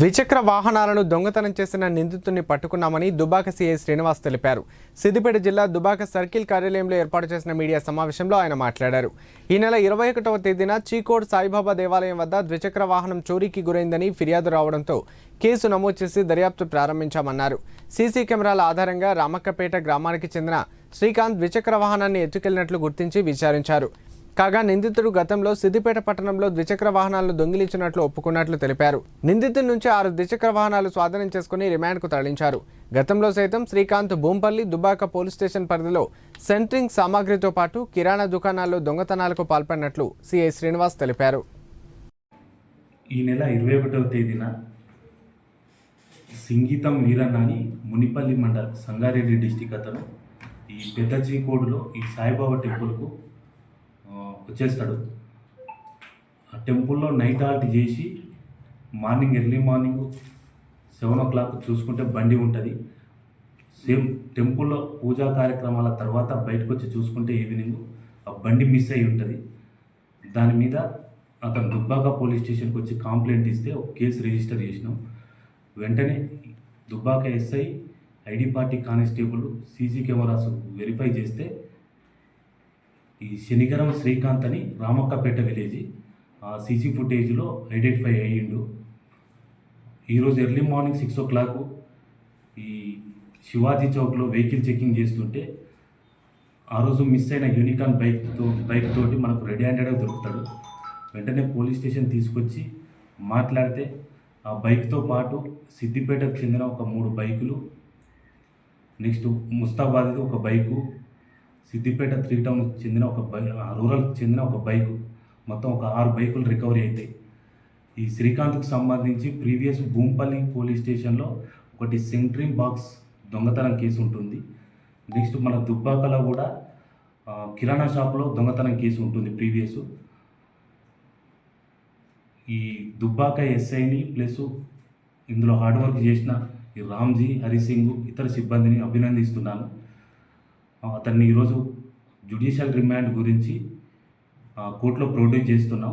ద్విచక్ర వాహనాలను దొంగతనం చేసిన నిందితుడిని పట్టుకున్నామని దుబాక సీఐ శ్రీనివాస్ తెలిపారు. సిద్దిపేట జిల్లా దుబాక సర్కిల్ కార్యాలయంలో ఏర్పాటు చేసిన మీడియా సమావేశంలో ఆయన మాట్లాడారు. ఈ నెల ఇరవై ఒకటవ తేదీన చీకోడ్ సాయిబాబా దేవాలయం వద్ద ద్విచక్ర వాహనం చోరీకి గురైందని ఫిర్యాదు రావడంతో కేసు నమోదు చేసి దర్యాప్తు ప్రారంభించామన్నారు. సీసీ కెమెరాల ఆధారంగా రామక్కపేట గ్రామానికి చెందిన శ్రీకాంత్ ద్విచక్ర వాహనాన్ని ఎత్తుకెళ్ళినట్లు గుర్తించి విచారించారు. కాగా నిందితుడు గతంలో సిద్దిపేట పట్టణంలో ద్విచక్ర వాహనాలను దొంగిలించినట్లు ఒప్పుకున్నట్లు తెలిపారు. నిందితుడి నుంచి ఆరు ద్విచక్ర వాహనాలు స్వాధీనం చేసుకుని రిమాండ్కు తరలించారు. గతంలో సైతం శ్రీకాంత్ భూంపల్లి దుబాక పోలీస్ స్టేషన్ పరిధిలో సెంట్రింగ్ సామాగ్రితో పాటు కిరాణా దుకాణాల్లో దొంగతనాలకు పాల్పడినట్లు సిఐ శ్రీనివాస్ తెలిపారు. ఈ నెల ఇరవై ఒకటవ తేదీన సింగీతం వీరన్న మునిపల్లి మండల్ సంగారెడ్డి డిస్టిక్ అతను ఈ పెద్దజీ కోడ్లో ఈ సాయిబాబా టెంపుల్కు వచ్చేస్తాడు. ఆ టెంపుల్లో నైట్ హాల్ట్ చేసి morning early morning seven o'clock చూసుకుంటే బండి ఉంటుంది. సేమ్ టెంపుల్లో పూజా కార్యక్రమాల తర్వాత బయటకు వచ్చి చూసుకుంటే ఈవినింగ్ ఆ బండి మిస్ అయి ఉంటుంది. దాని మీద అతను దుబ్బాక పోలీస్ స్టేషన్కి వచ్చి కంప్లైంట్ ఇస్తే ఒక కేసు రిజిస్టర్ చేసినాం. వెంటనే Dubbaka SI ID party constable CC cameras verify చేస్తే ఈ శనిగరం శ్రీకాంత్ అని రామక్కపేట విలేజ్ ఆ సీసీ ఫుటేజ్లో ఐడెంటిఫై అయ్యిండు. ఈరోజు early morning six o'clock ఈ శివాజీ చౌక్లో వెహికల్ చెకింగ్ చేస్తుంటే ఆ రోజు మిస్ అయిన యూనికాన్ బైక్తో బైక్ తోటి మనకు రెడీ హ్యాండెడ్గా దొరుకుతాడు. వెంటనే పోలీస్ స్టేషన్ తీసుకొచ్చి మాట్లాడితే ఆ బైక్తో పాటు సిద్దిపేటకు చెందిన ఒక మూడు బైకులు నెక్స్ట్ ముస్తాబాద్ది ఒక బైకు సిద్దిపేట త్రీ టౌన్ చెందిన ఒక బై రూరల్కి చెందిన ఒక బైకు మొత్తం ఒక ఆరు బైకులు రికవరీ అవుతాయి ఈ శ్రీకాంత్కు సంబంధించి ప్రీవియస్ భూంపల్లి పోలీస్ స్టేషన్లో ఒకటి సెంట్రింగ్ బాక్స్ దొంగతనం కేసు ఉంటుంది. నెక్స్ట్ మన దుబ్బాకలో కూడా కిరాణా షాప్లో దొంగతనం కేసు ఉంటుంది ప్రీవియస్ ఈ దుబ్బాక ఎస్ఐని ప్లస్ ఇందులో హార్డ్ వర్క్ చేసిన ఈ రామ్జీ హరిసింగ్ ఇతర సిబ్బందిని అభినందిస్తున్నాను. అతన్ని ఈరోజు జ్యుడిషియల్ రిమాండ్ గురించి కోర్టులో ప్రొడ్యూస్ చేస్తున్నాం.